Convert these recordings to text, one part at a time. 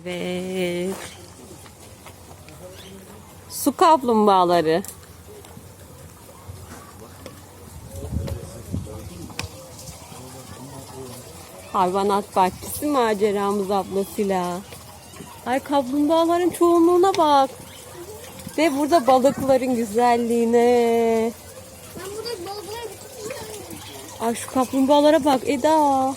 Evet. Su kaplumbağaları. Hayvanat bahçesi maceramız ablasıyla. Ay kaplumbağaların çoğunluğuna bak. Ve burada balıkların güzelliğine. Ben burada. Ay şu kaplumbağalara bak Eda.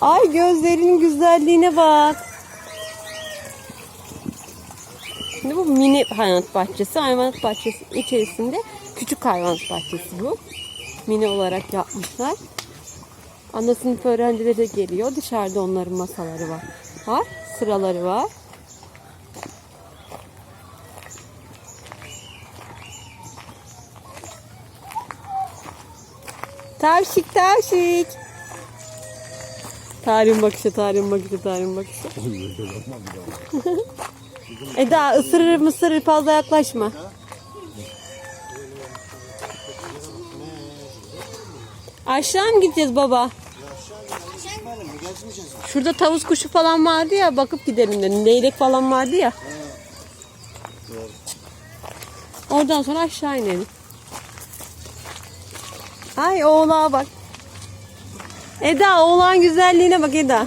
Ay gözlerinin güzelliğine bak. Şimdi bu mini hayvanat bahçesi. Hayvanat bahçesi içerisinde küçük hayvanat bahçesi bu. Mini olarak yapmışlar. Ana sınıf öğrencileri de geliyor. Dışarıda onların masaları var. Var. Sıraları var. Tavşik tavşik. Tarih'in bakışı, Tarih'in bakışı, Tarih'in bakışı. Eda ısırır mısırır fazla yaklaşma. Aşağı mı gideceğiz baba? Şurada tavus kuşu falan vardı ya bakıp gidelim dedim. Leylek falan vardı ya. Oradan sonra aşağı inelim. Ay oğlağa bak. Eda oğlan güzelliğine bak Eda.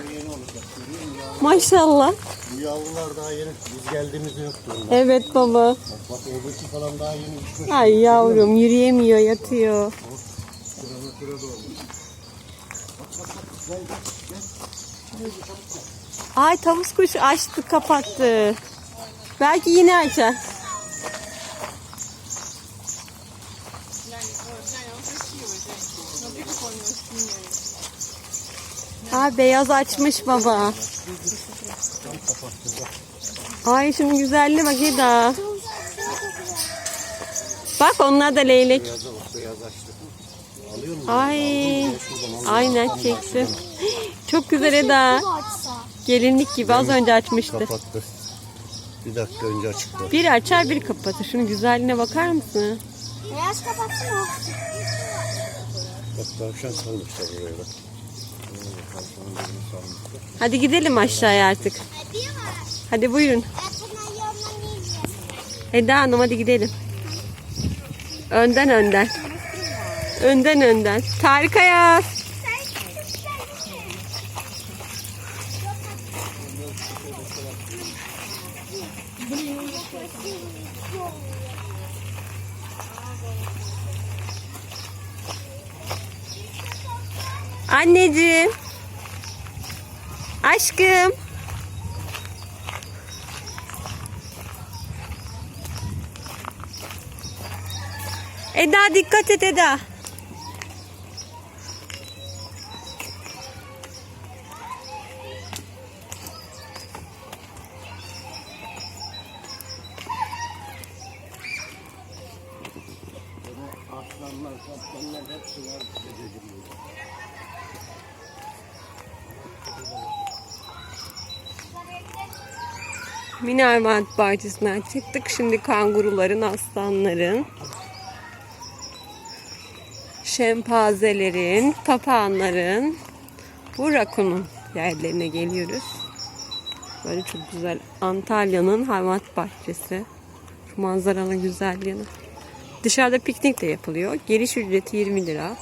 Maşallah. Bu yavrular daha yeni. Biz geldiğimizde yoktu onlar. Evet baba. Bak, bak oradaki falan daha yeni düşmüş. Ay yavrum yürüyemiyor yatıyor. Ay tavus kuşu açtı kapattı. Belki yine açar. Ha beyaz açmış baba. Ay şunun güzelliğine bak Eda. Bak onlar da leylek. Ay. Aynen çektim. Çok güzel Eda. Gelinlik gibi az önce açmıştı. Kapattı. Bir dakika önce açıktı. Bir açar bir kapatır. Şunun güzelliğine bakar mısın? Beyaz kapatsın o. Bak tavşan salmışlar buraya bak. Hadi gidelim aşağıya artık. Hadi buyurun. Eda Hanım hadi gidelim. Önden önden. Önden önden. Tarık Ayaz. Anneciğim. Aşkım. Eda dikkat et Eda. Aslanlar, kaplanlar hepsi var. Mini bahçesinden çıktık. Şimdi kanguruların, aslanların, şempazelerin, papağanların, bu rakunun yerlerine geliyoruz. Böyle çok güzel Antalya'nın hayvanat bahçesi. Şu manzaranın güzelliğini. Dışarıda piknik de yapılıyor. Giriş ücreti 20 lira.